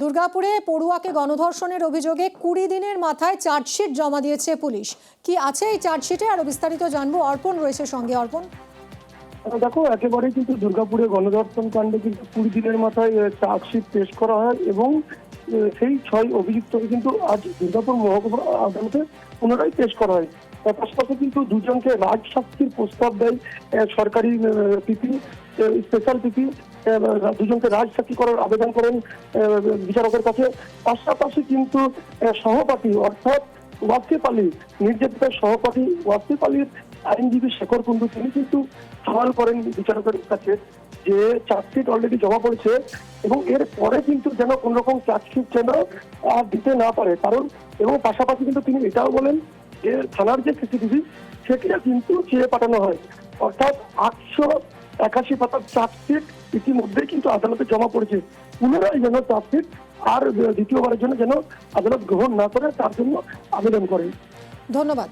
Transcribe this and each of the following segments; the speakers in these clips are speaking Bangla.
দুর্গাপুরে পড়ুয়াকে গণধর্ষণের অভিযোগে কুড়ি দিনের মাথায় চার্জশিট জমা দিয়েছে পুলিশ। কি আছে এই চার্জশিটে? আরও বিস্তারিত জানব। অর্পণ রয়েছে সঙ্গে। অর্পণ? দেখো, একেবারে কিন্তু দুর্গাপুরে গণধর্ষণ কাণ্ডে কিন্তু কুড়ি দিনের মাথায় চার্জশিট পেশ করা হয় এবং সেই ছয় অভিযুক্তকে কিন্তু আজ দুর্গাপুর মহকুমা আদালতে পুনরায় পেশ করা হয়। পাশাপাশি কিন্তু দুজনকে রাজ শাস্তির প্রস্তাব দেয় সরকারি পিপি স্পেশাল পিপি দুজনকে রাজ সাক্ষী করার আবেদন করেন বিচারকের কাছে। পাশাপাশি কিন্তু সহপাঠী অর্থাৎ ওয়াসিফ আলী নির্যাতিতার সহপাঠী ওয়াসিফ আলীর আইনজীবী শেখর কুন্ডু, তিনি কিন্তু সওয়াল করেন বিচারকের কাছে যে চার্জশিট অলরেডি জমা পড়েছে এবং এর পরে কিন্তু যেন কোন রকম চার্জশিট যেন আর দিতে না পারে। কারণ, এবং পাশাপাশি কিন্তু তিনি এটাও বলেন থানার যে সিসিটিভি সেটা কিন্তু চেয়ে পাঠানো হয়। অর্থাৎ আটশো একাশি পাতার চার্জশিট ইতিমধ্যে কিন্তু আদালতে জমা পড়েছে। পুনরায় যেন চার্জশিট আর দ্বিতীয়বারের জন্য যেন আদালত গ্রহণ না করে তার জন্য আবেদন করে। ধন্যবাদ।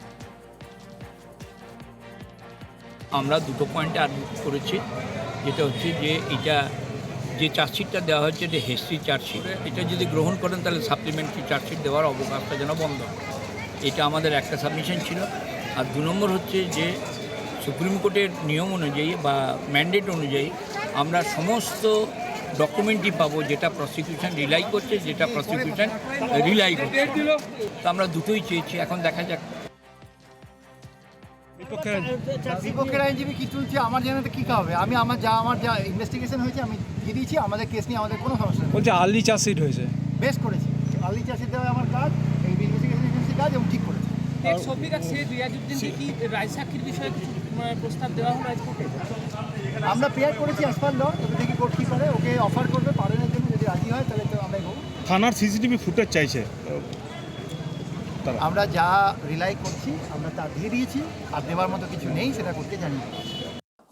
আমরা দুটো পয়েন্টে আর্গ করেছি। যেটা হচ্ছে যে এটা যে চার্জশিটটা দেওয়া হচ্ছে এটা হিস্ট্রি চার্জশিট এটা যদি গ্রহণ করেন তাহলে সাপ্লিমেন্টারি চার্জশিট দেওয়ার অবকাশটা যেন বন্ধ হয়। এটা আমাদের একটা সাবমিশন ছিল। আর দু নম্বর হচ্ছে যে সুপ্রিম কোর্টের নিয়ম অনুযায়ী বা ম্যান্ডেট অনুযায়ী আমরা সমস্ত ডকুমেন্টই পাবো যেটা প্রসিকিউশন রিলাই করছে যেটা প্রসিকিউশন রিলাই করছে। তো আমরা দুটোই চেয়েছি এখন দেখা যাক। বিপক্ষের আইনজীবী। কি তুলছে আমার জানাতে কি হবে আমি আমার যা আমার যা ইনভেস্টিগেশন হয়েছে আমি দিয়ে দিয়েছি আমাদের কেস নিয়ে আমাদের কোনো সমস্যা নেই। বলছে আর্লি চার্জশিট হয়েছে। বেশ করেছি। আলি চাষের দেওয়া আমার কাজ এই কাজ এবং ঠিক করেছি। আমরা পেয়ার করেছি ল তবে দেখি কোর্ট কী করে ওকে অফার করবে পালনের জন্য যদি রাজি হয় তাহলে তো আমরা থানার সিসিটিভি ফুটেজ চাইছে। আমরা যা রিলাই করছি আমরা তা দিয়ে দিয়েছি আর দেওয়ার মতো কিছু নেই সেটা করতে জানি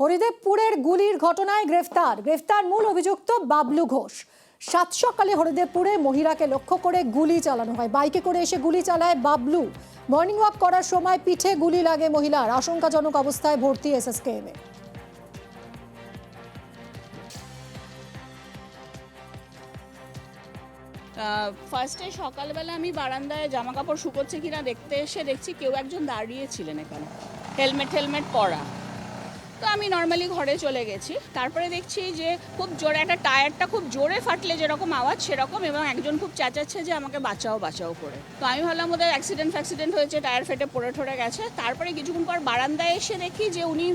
হরিদেবপুরের গুলির ঘটনায় গ্রেফতার গ্রেফতার মূল অভিযুক্ত বাবলু ঘোষ। সাত সকালে হরিদেবপুরে মহিলাকে লক্ষ্য করে গুলি চালানো হয়। বাইকে করে এসে গুলি চালায় বাবলু। মর্নিং ওয়াক করার সময় পিঠে গুলি লাগে মহিলার। আশঙ্কাজনক অবস্থায় ভর্তি এসএসকেএমে ফার্স্টে সকালবেলা আমি বারান্দায় জামা কাপড় শুকোচ্ছে কিনা দেখতে এসে দেখছি কেউ একজন দাঁড়িয়েছিলেন এখানে। হেলমেট হেলমেট পরা। তো আমি নর্মালি ঘরে চলে গেছি। তারপরে দেখছি যে খুব জোরে একটা টায়ারটা খুব জোরে ফাটলে যেরকম আওয়াজ সেরকম এবং একজন খুব চেঁচাচ্ছে যে আমাকে বাঁচাও বাঁচাও করে। তো আমি ভাবলাম ওদের অ্যাক্সিডেন্ট ফ্যাক্সিডেন্ট হয়েছে টায়ার ফেটে পড়ে ঠরে গেছে। তারপরে কিছুক্ষণ পর বারান্দায় এসে দেখি যে উনি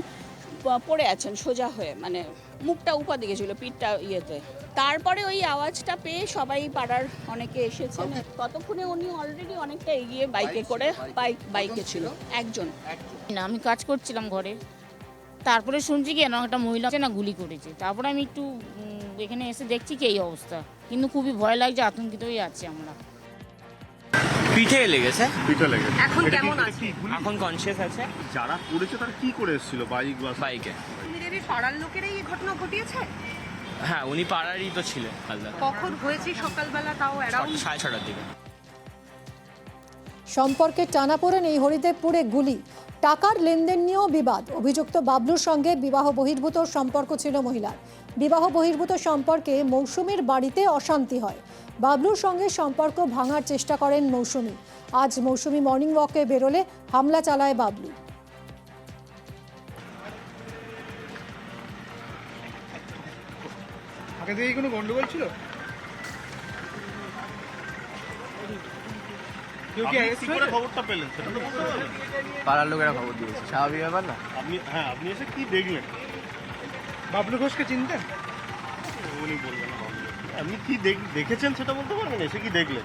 পড়ে আছেন সোজা হয়ে মানে মুখটা উপা দিকে ছিল পিঠটা ইয়েতে। তারপরে ওই আওয়াজটা পেয়ে সবাই পাড়ার অনেকে এসেছেন ততক্ষণে উনি অলরেডি অনেকটা এগিয়ে বাইকে করে বাইক বাইকে ছিল। একজন। না আমি কাজ করছিলাম ঘরে। তারপরে শুনছি কি না একটা মহিলা আছে না গুলি করেছে। তারপরে আমি একটু এখানে এসে দেখছি কি এই অবস্থা। কিন্তু খুবই ভয় লাগছে আতঙ্কিত হয়ে যাচ্ছে আমরা। পিঠে লেগেছে? পিঠে লেগেছে। এখন কেমন আছে? এখন কনসিয়াস আছে। যারা করেছে তারা কি করে এসেছিল? বাইক বা বাইকে। পাড়ার লোকেরাই এই ঘটনা ঘটিয়েছে? হ্যাঁ উনি পাড়ারই তো ছিলেন হালদার। কখন হয়েছে সকালবেলা তাও ছটা- সাড়ে ছটার দিকে। সম্পর্কে টানাপোড়েন এই হরিদেবপুরে গুলি। টাকার লেনদেন নিয়েও বিবাদ। অভিযুক্ত বাবলুর সঙ্গে বিবাহ বহির্ভূত সম্পর্ক ছিল মহিলার। বিবাহ বহির্ভূত সম্পর্কে মৌসুমীর বাড়িতে অশান্তি হয়। বাবলুর সঙ্গে সম্পর্ক ভাঙার চেষ্টা করেন মৌসুমী। আজ মৌসুমী মর্নিং ওয়াকে বেরোলে হামলা চালায় বাবলু। আগে থেকে কোনো গন্ডগোল ছিল? খবরটা পেলেন? সেটা তো পাড়ার লোকেরা খবর দিয়েছে। স্বাভাবিক ব্যাপার না? আপনি হ্যাঁ আপনি এসে কি দেখলেন? বাবলু ঘোষকে চিনতেন? উনি বলবেন আপনি কি দেখ- দেখেছেন সেটা বলতে পারবেন? এসে কি দেখলেন?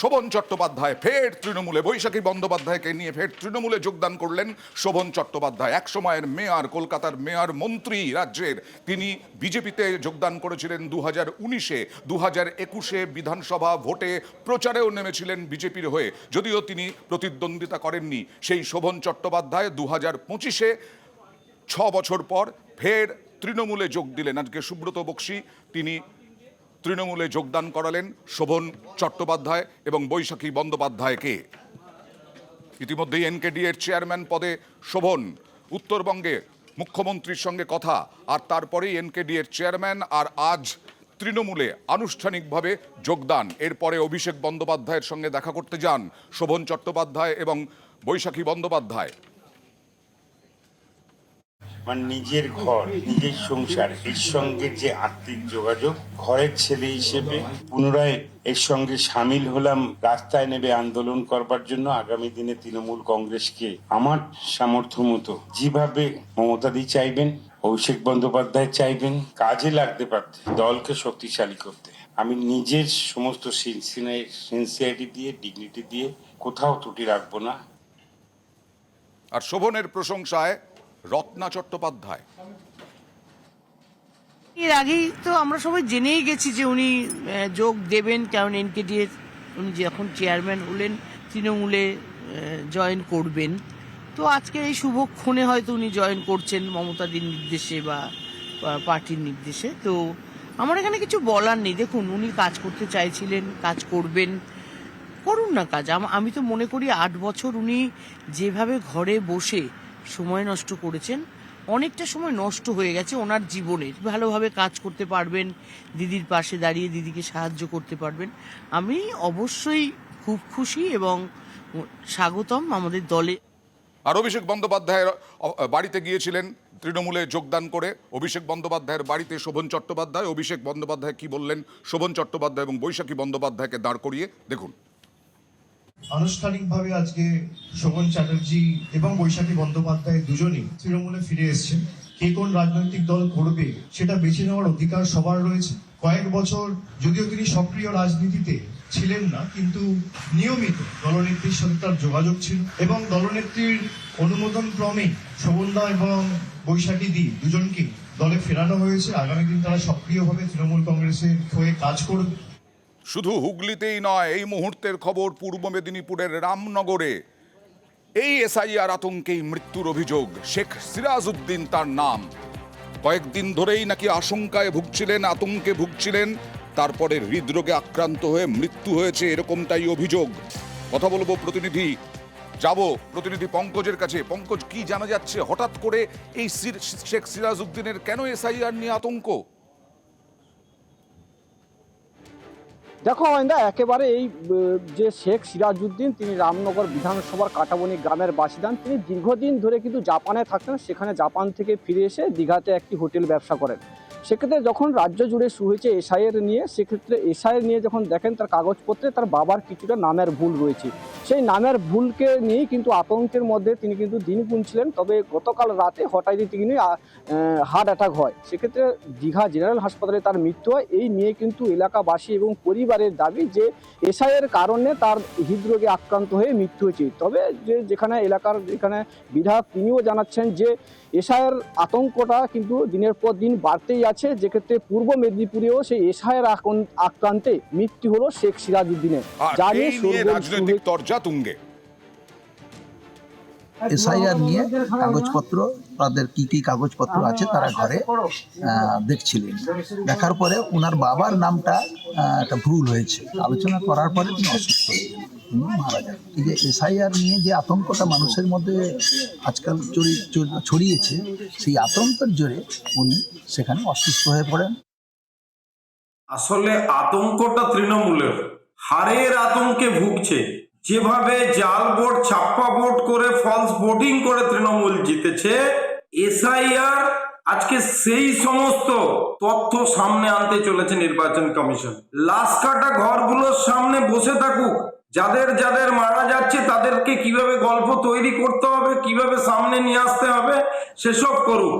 শোভন চট্টোপাধ্যায় ফের তৃণমূলে, বৈশাখী বন্দ্যোপাধ্যায়কে নিয়ে ফের তৃণমূলে যোগদান করলেন শোভন চট্টোপাধ্যায়। এক সময়ের মেয়র, কলকাতার মেয়র, মন্ত্রী রাজ্যের। তিনি বিজেপিতে যোগদান করেছিলেন দু হাজার উনিশে। দু হাজার একুশে বিধানসভা ভোটে প্রচারেও নেমেছিলেন বিজেপির হয়ে। যদিও তিনি প্রতিদ্বন্দ্বিতা করেননি, সেই শোভন চট্টোপাধ্যায় দু হাজার পঁচিশে ছ বছর পর ফের তৃণমূলে যোগ দিলেন। আজকে সুব্রত বক্সি, তিনি তৃণমূলে যোগদান করালেন শোভন চট্টোপাধ্যায় এবং বৈশাখী বন্দ্যোপাধ্যায়কে। ইতিমধ্যেই এনকেডি এর চেয়ারম্যান পদে শোভন, উত্তরবঙ্গে মুখ্যমন্ত্রীর সঙ্গে কথা, আর তারপরেই এনকেডি এর চেয়ারম্যান, আর আজ তৃণমূলে আনুষ্ঠানিকভাবে যোগদান। এরপরে অভিষেক বন্দ্যোপাধ্যায়ের সঙ্গে দেখা করতে যান শোভন চট্টোপাধ্যায় এবং বৈশাখী বন্দ্যোপাধ্যায়। আমার নিজের ঘর, নিজের সংসার, এর সঙ্গে যে আত্মিক যোগাযোগ, ঘরের ছেলে হিসেবে পুনরায় এর সঙ্গে সামিল হলাম, রাস্তায় নেবে আন্দোলন করবার জন্য আগামী দিনে তৃণমূল কংগ্রেসকে আমার সামর্থ্য মতো যেভাবে মমতাদি চাইবেন, অভিষেক বন্দ্যোপাধ্যায় চাইবেন, কাজে লাগতে পারতে, দলকে শক্তিশালী করতে। আমি নিজের সমস্ত সিনসিয়ারিটি দিয়ে ডিগনিটি দিয়ে কোথাও ত্রুটি রাখব না। আর শোভনের প্রশংসায় রত্না চট্টোপাধ্যায়। এর আগেই তো আমরা সবাই জেনেই গেছি যে উনি যোগ দেবেন কারণ এনকেডি এর উনি যখন চেয়ারম্যান হলেন, তৃণমূলে জয়েন করবেন। তো আজকে এই শুভক্ষণে হয়তো উনি জয়েন করছেন মমতাদির নির্দেশে বা পার্টির নির্দেশে। তো আমার এখানে কিছু বলার নেই। দেখুন, উনি কাজ করতে চাইছিলেন, কাজ করবেন। করুন না কাজ। আমি তো মনে করি আট বছর উনি যেভাবে ঘরে বসে সময় নষ্ট করেছেন, অনেকটা সময় নষ্ট হয়ে গেছে ওনার জীবনের। ভালোভাবে কাজ করতে পারবেন, দিদির পাশে দাঁড়িয়ে দিদিকে সাহায্য করতে পারবেন। আমি অবশ্যই খুব খুশি এবং স্বাগতম আমাদের দলে। আর অভিষেক বন্দ্যোপাধ্যায়ের বাড়িতে গিয়েছিলেন, তৃণমূলে যোগদান করে অভিষেক বন্দ্যোপাধ্যায়ের বাড়িতে শোভন চট্টোপাধ্যায়। অভিষেক বন্দ্যোপাধ্যায় কি বললেন? শোভন চট্টোপাধ্যায় এবং বৈশাখী বন্দ্যোপাধ্যায়কে দাঁড় করিয়ে দেখুন। আনুষ্ঠানিকভাবে আজকে শোভন চ্যাটার্জি এবং বৈশাখী বন্দ্যোপাধ্যায় দুজনই তৃণমূলে ফিরে এসেছেন। কে কোন রাজনৈতিক দল করবে সেটা বেছে নেওয়ার অধিকার সবার রয়েছে। কয়েক বছর যদিও তিনি সক্রিয় রাজনীতিতে ছিলেন না, কিন্তু নিয়মিত দলনেত্রীর সাথে তার যোগাযোগ ছিল এবং দলনেত্রীর অনুমোদন ক্রমে শোভনদা এবং বৈশাখী দি দুজনকে দলে ফেরানো হয়েছে। আগামী দিন তারা সক্রিয়ভাবে তৃণমূল কংগ্রেসের হয়ে কাজ করবে। শুধু হুগলিতেই নয়, এই মুহূর্তের খবর পূর্ব মেদিনীপুরের রামনগরে। এই এসআইআর আতঙ্কেই মৃত্যুর অভিযোগ। শেখ সিরাজউদ্দিন তার নাম। কয়েকদিন ধরেই নাকি আশঙ্কায় ভুগছিলেন, আতঙ্কে ভুগছিলেন, তারপরে হৃদরোগে আক্রান্ত হয়ে মৃত্যু হয়েছে এরকমটাই অভিযোগ। কথা বলব প্রতিনিধি, যাব প্রতিনিধি পঙ্কজের কাছে। পঙ্কজ, কি জানা যাচ্ছে? হঠাৎ করে এই শেখ সিরাজউদ্দিনের কেন এসআইআর নিয়ে আতঙ্ক? দেখো আইন্দা একেবারে এই যে শেখ সিরাজউদ্দিন, তিনি রামনগর বিধানসভার কাটাবনি গ্রামের বাসিদান তিনি দীর্ঘদিন ধরে কিন্তু জাপানে থাকতেন, সেখানে জাপান থেকে ফিরে এসে দীঘাতে একটি হোটেল ব্যবসা করেন। সেক্ষেত্রে যখন রাজ্য জুড়ে শুরু হয়েছে এসআইয়ের নিয়ে, সেক্ষেত্রে এসআইয়ের নিয়ে যখন দেখেন তার কাগজপত্রে, তার বাবার কিছুটা নামের ভুল রয়েছে। সেই নামের ভুলকে নিয়েই কিন্তু আতঙ্কের মধ্যে তিনি কিন্তু দিন গুনছিলেন তবে গতকাল রাতে হঠাৎই তিনি হার্ট অ্যাটাক হয়। সেক্ষেত্রে দীঘা জেনারেল হাসপাতালে তার মৃত্যু হয়। এই নিয়ে কিন্তু এলাকাবাসী এবং পরিবারের দাবি যে এসআইয়ের কারণে তার হৃদরোগে আক্রান্ত হয়ে মৃত্যু হয়েছে। তবে যে, যেখানে এলাকার, যেখানে বিধায়ক তিনিও জানাচ্ছেন যে এসআইয়ের আতঙ্কটা কিন্তু দিনের পর দিন বাড়তেই আছে যেক্ষেত্রে পূর্ব মেদিনীপুরেও সেই এসআইয়ের আক্রান্তে মৃত্যু হলো শেখ সিরাজউদ্দিনের। যা নিয়ে রাজনৈতিক তরজা তুঙ্গে। এসআইআর নিয়ে কাগজপত্র তাদের কি কি কাগজপত্র আছে তারা ঘরে আহ, দেখছিলেন। দেখার পরে ওনার বাবার নামটা একটা ভুল হয়েছে। আলোচনা করার পরে তিনি অসুস্থ হয়ে তিনি মারা যান এই যে এসআইআর নিয়ে যে আতঙ্কটা মানুষের মধ্যে আজকাল ছড়িয়েছে, সেই আতঙ্কের জোরে উনি সেখানে অসুস্থ হয়ে পড়েন। আসলে আতঙ্কটা তৃণমূলের। হারের আতঙ্কে ভুগছে। যেভাবে জাল ভোট ছাপ্পা ভোট করে ফলস ভোটিং করে তৃণমূল জিতেছে এসআইআর আজকে সেই সমস্ত তথ্য সামনে আনতে চলেছে নির্বাচন কমিশন। লাশ কাটা ঘরগুলোর সামনে বসে থাকুক। যাদের যাদের মারা যাচ্ছে, তাদেরকে কীভাবে গল্প তৈরি করতে হবে, কীভাবে সামনে নিয়ে আসতে হবে, সেসব করুক।